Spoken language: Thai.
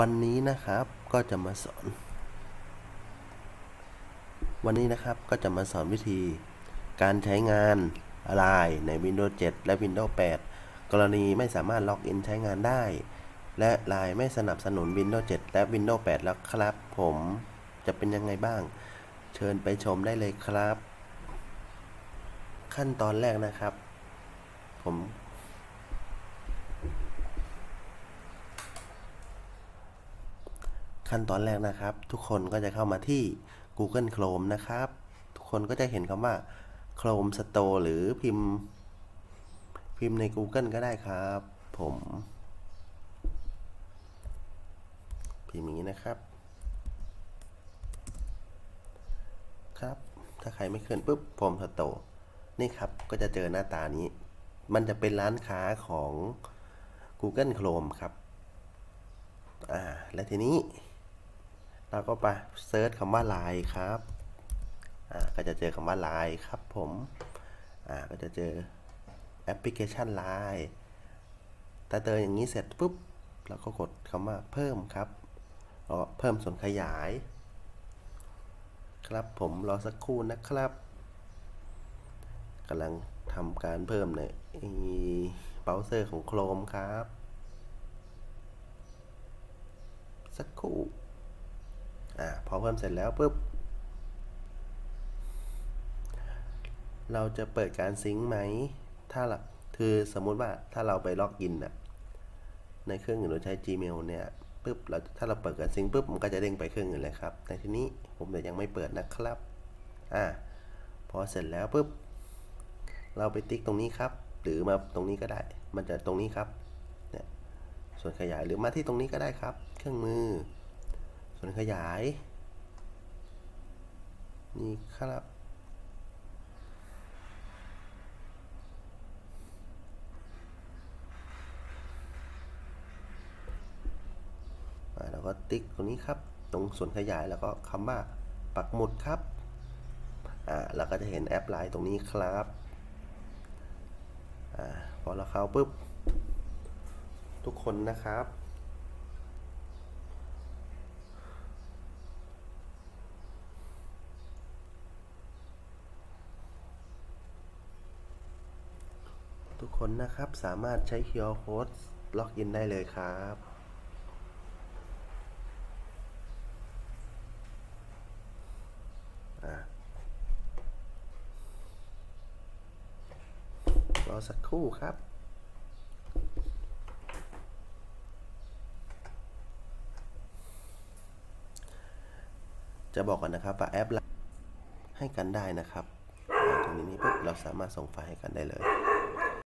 วันนี้นะครับก็จะมาสอน วันนี้นะครับก็จะมาสอนวิธี การใช้งาน Line ใน Windows 7 และ Windows 8 กรณีไม่สามารถล็อกอินใช้งานได้ และ Line ไม่สนับสนุน Windows 7 และ Windows 8 แล้วครับ ผมจะเป็นยังไงบ้าง เชิญไปชมได้เลยครับ ขั้นตอนแรกนะครับ ผม ขั้นตอนแรกนะครับ ทุกคนก็จะเข้ามาที่ Google Chrome นะครับ ทุกคนก็จะเห็นคำว่า Chrome Store หรือพิมพ์ พิมพ์ใน Google ก็ได้ครับ ผมพิมพ์อย่างนี้นะครับ ครับ ถ้าใครไม่เคลื่อนปุ๊บผมสโตนี่ครับ ก็จะเจอหน้าตานี้ มันจะเป็นร้านค้าของ Google Chrome ครับ อ่า และทีนี้ เราก็ไปเซิร์ชคำว่า Line ครับอ่าก็จะเจอคำว่า Line ครับผมอ่าก็จะเจอแอปพลิเคชัน Line ถ้าเจออย่างนี้เสร็จปุ๊บเราก็กดคำว่าเพิ่มครับแล้วก็เพิ่มส่วนขยาย ครับผมรอสักครู่นะครับกำลังทำการเพิ่มในเบราว์เซอร์ของ Chrome ครับ สักครู่ อ่าพอเพิ่มเสร็จแล้วปุ๊บ เราจะเปิดการซิงค์ไหม ถ้าเราคือสมมุติว่าถ้าเราไปล็อกอินอะในเครื่องอื่นเราใช้ Gmail เนี่ยปุ๊บเราถ้าเราเปิดการซิงค์ปุ๊บมันก็จะเด้งไปเครื่องอื่นเลยครับแต่ทีนี้ผมเดี๋ยวยังไม่เปิดนะครับอ่าพอเสร็จแล้วปุ๊บเราไปติ๊กตรงนี้ครับ หรือมาตรงนี้ก็ได้ มันจะตรงนี้ครับเนี่ยส่วนขยายหรือมาที่ตรงนี้ก็ได้ครับ เครื่องมือ ส่วนขยาย นี่ครับอ่าแล้วก็ติ๊กตรงนี้ครับ ตรงส่วนขยายแล้วก็คำว่าปักหมุดครับ อ่าเราก็จะเห็นแอปไลน์ตรงนี้ครับ อ่า พอเราเข้าปุ๊บ ทุกคนนะครับ ทุกคนนะครับ สามารถใช้ QR Code ล็อกอินได้เลยครับรอสักครู่ครับจะบอกกันนะครับว่าแอปให้กันได้นะครับตรงนี้นี่ปุ๊บเราสามารถส่งไฟล์ให้กันได้เลย